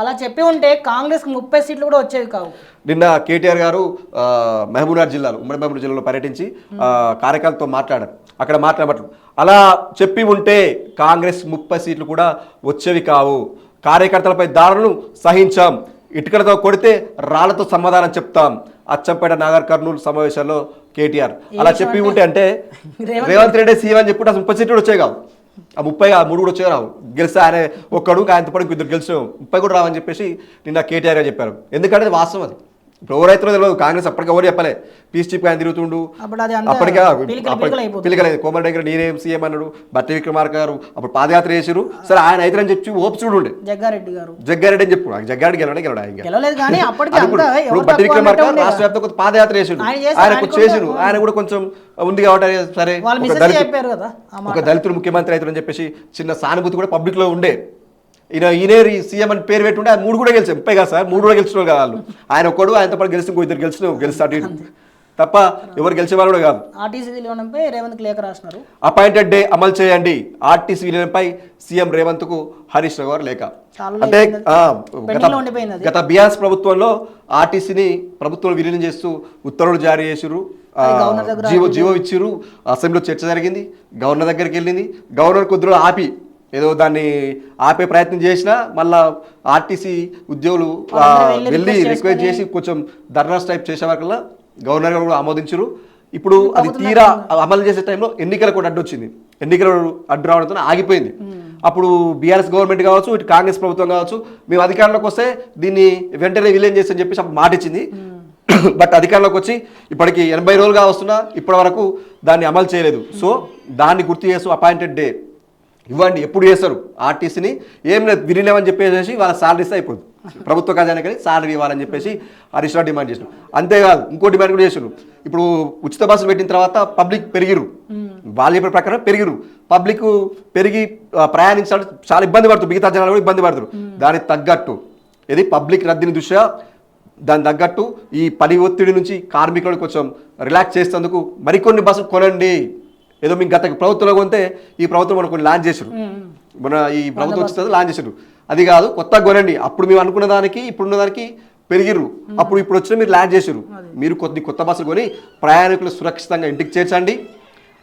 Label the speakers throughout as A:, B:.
A: అలా చెప్పి ఉంటే కాంగ్రెస్ ముప్పై సీట్లు కూడా వచ్చేవి కావు.
B: నిన్న కేటీఆర్ గారు మహబూబ్నగర్ జిల్లాలో ఉమ్మడి మహబూబ్ జిల్లాలో పర్యటించి కార్యకర్తలతో మాట్లాడారు. అక్కడ మాట్లాడబట్టు అలా చెప్పి ఉంటే కాంగ్రెస్ ముప్పై సీట్లు కూడా వచ్చేవి కావు. కార్యకర్తలపై దాడులను సహించాం. ఇటుకలతో కొడితే రాళ్ళతో సమాధానం చెప్తాం. అచ్చంపేట నాగర్ కర్నూలు సమావేశాల్లో కేటీఆర్. అలా చెప్పి ఉంటే అంటే రేవంత్ రెడ్డి సీఎం అని చెప్పుకుంటే అసలు ముప్పై సీట్లు వచ్చాయి కావు. ఆ ముప్పై ఆ మూడు కూడా వచ్చే రావు. గెలిస్తే ఆయన ఒక్కడు ఆయనతో పాటు ఇద్దరు గెలిచిన ముప్పై కూడా రావని చెప్పేసి నిన్న కేటీఆర్ గారు చెప్పారు. ఎందుకంటే వాస్తవం అది. ఇప్పుడు ఎవరైతే తెలియదు. కాంగ్రెస్ అప్పటికి ఎవరు చెప్పలే. పీస్ చీప్ ఆయన తిరుగుతుండు. అప్పటికే. పిలికలేదు. కోమటి దగ్గర నేనేం సీఎం అన్నాడు. బట్టి విక్రమార్క గారు అప్పుడు పాదయాత్ర చేసిరు సరే ఆయన అయితేనని చెప్పి ఓపు చూడుండే.
A: జగ్గారెడ్డి గారు.
B: జగ్గారెడ్డి అని చెప్పు. జగ్గారెడ్డి గెలవడే గెలవడా
A: అంతా
B: ఇప్పుడు విక్రమార్క
A: ఉంది
B: రాష్ట్ర. వ్యాప్తంగా పాదయాత్ర చేసిండు
A: ఆయన
B: ఆయన
A: ఆయన
B: చేసిండు ఆయన కూడా కొంచెం ఉంది కాబట్టి సరే ఒక దళితుడు-. ఒక ముఖ్యమంత్రి అవుతారని చెప్పేసి చిన్న సానుభూతి కూడా పబ్లిక్లో ఉండే. ఈయన ఈయనే సీఎం అని పేరు పెట్టుంటే ఆయన మూడు కూడా గెలిచాం ముప్పై కాదు సార్ మూడు కూడా గెలిచిన కాదు వాళ్ళు. ఆయన ఒక్కడు ఆయనతో పాటు గెలిచిన ఇంకో ఇద్దరు గెలిచిన ఇటు తప్ప ఎవరు గెలిచే వాళ్ళు కూడా కాదు.
A: ఆర్టీసీ విలీనంపై రేవంత్ లేఖ రాసినారు.
B: అపాయింటెడ్ డే అమలు చేయండి. ఆర్టీసీ విలీనంపై సీఎం రేవంత్కు హరీష్ రావు గారు లేఖ. అంటే గత- బీఆర్ఎస్ ప్రభుత్వంలో ఆర్టీసీని ప్రభుత్వం విలీనం చేస్తూ ఉత్తర్వులు జారీ చేసిరు జీవో జీవో ఇచ్చిరు అసెంబ్లీలో చర్చ జరిగింది. గవర్నర్ దగ్గరికి వెళ్ళింది. గవర్నర్ కొద్దిగా ఆపి ఏదో దాన్ని ఆపే ప్రయత్నం చేసినా మళ్ళా ఆర్టీసీ ఉద్యోగులు
A: వెళ్ళి
B: రిక్వెస్ట్ చేసి కొంచెం ధర్నాస్ టైప్ చేసే వరకల్లా గవర్నర్ గారు కూడా ఆమోదించరు ఇప్పుడు అది తీరా అమలు చేసే టైంలో ఎన్నికలకు కూడా అడ్డు వచ్చింది ఎన్నికలు అడ్డు రావడంతో ఆగిపోయింది. అప్పుడు బీఆర్ఎస్ గవర్నమెంట్ కావచ్చు ఇటు కాంగ్రెస్ ప్రభుత్వం కావచ్చు మేము అధికారంలోకి వస్తే దీన్ని వెంటనే విలీనం చేసి చెప్పేసి అప్పుడు మాట ఇచ్చింది. బట్ అధికారంలోకి వచ్చి ఇప్పటికి ఎనభై రోజులుగా వస్తున్నా ఇప్పటి వరకు దాన్ని అమలు చేయలేదు. సో దాన్ని గుర్తు చేస్తూ అపాయింటెడ్ డే ఇవ్వండి ఎప్పుడు చేస్తారు? ఆర్టీసీని ఏం లేదు అని చెప్పేసి వాళ్ళ శాలరీస్ అయిపోతుంది ప్రభుత్వ ఖజానా కానీ శాలరీ ఇవ్వాలని చెప్పేసి హరీష్ రావు డిమాండ్ చేసినారు. అంతేకాదు ఇంకో డిమాండ్ కూడా చేసారు ఇప్పుడు ఉచిత బస్సులు పెట్టిన తర్వాత పబ్లిక్ పెరిగిరు. వాళ్ళు చెప్పిన ప్రకారం పెరిగిరు. పబ్లిక్ పెరిగి ఆ, ప్రయాణించాలంటే చాలా ఇబ్బంది పడుతుంది మిగతా జనాలు కూడా ఇబ్బంది పడుతున్నారు. దానికి తగ్గట్టు. ఇది పబ్లిక్ రద్దీని దృష్ట్యా దాని తగ్గట్టు ఈ పని ఒత్తిడి నుంచి కార్మికులను కొంచెం రిలాక్స్ చేసేందుకు మరికొన్ని బస్సులు కొనండి. ఏదో మీకు గత ప్రభుత్వంలో కొంటే ఈ ప్రభుత్వం మనకు కొన్ని లాంచ్ చేసారు మన ఈ ప్రభుత్వం వచ్చిన లాంచ్ చేసారు అది కాదు కొత్తగా కొనండి. అప్పుడు మేము అనుకున్న దానికి ఇప్పుడున్న దానికి పెరిగిర్రు. అప్పుడు ఇప్పుడు వచ్చిన మీరు లాంచ్ చేసారు మీరు కొద్ది కొత్త బస్సులు కొని ప్రయాణికులు సురక్షితంగా ఇంటికి చేర్చండి.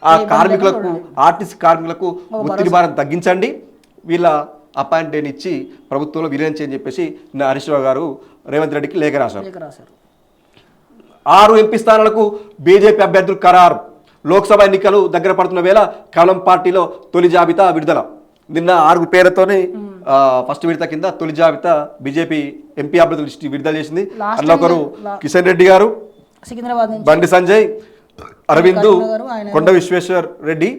B: ఆ కార్మికులకు ఆర్టీసీ కార్మికులకు ఒత్తిడి భారం తగ్గించండి. వీళ్ళ అపాయింట్ డేని ఇచ్చి ప్రభుత్వంలో విలీనం చేయని చెప్పేసి నిన్న హరీష్ రావు గారు రేవంత్ రెడ్డికి లేఖ రాశారు. ఆరు ఎంపీ స్థానాలకు బీజేపీ అభ్యర్థులు ఖరారు. లోక్సభ ఎన్నికలు దగ్గర పడుతున్న వేళ కమలం పార్టీలో తొలి జాబితా విడుదల. నిన్న ఆరు పేర్లతోనే ఆ, ఫస్ట్ విడత కింద తొలి జాబితా బీజేపీ ఎంపీ అభ్యర్థుల లిస్ట్ విడుదల చేసింది. అందులో ఒకరు కిషన్ రెడ్డి గారు బండి సంజయ్ అరవింద్ కొండ విశ్వేశ్వర్ రెడ్డి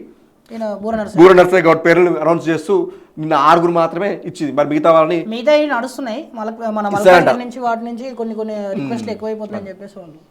A: బూర
B: నర్సయ్య గౌడ్ పేర్లను అనౌన్స్ చేస్తూ నిన్న ఆరుగురు మాత్రమే ఇచ్చింది. మరి మిగతా వాళ్ళని
A: మిగతా నడుస్తున్నాయి. మన నుంచి వాటి నుంచి కొన్ని కొన్ని రిక్వెస్ట్లు ఎక్కువైపోతున్నాయని చెప్పేసి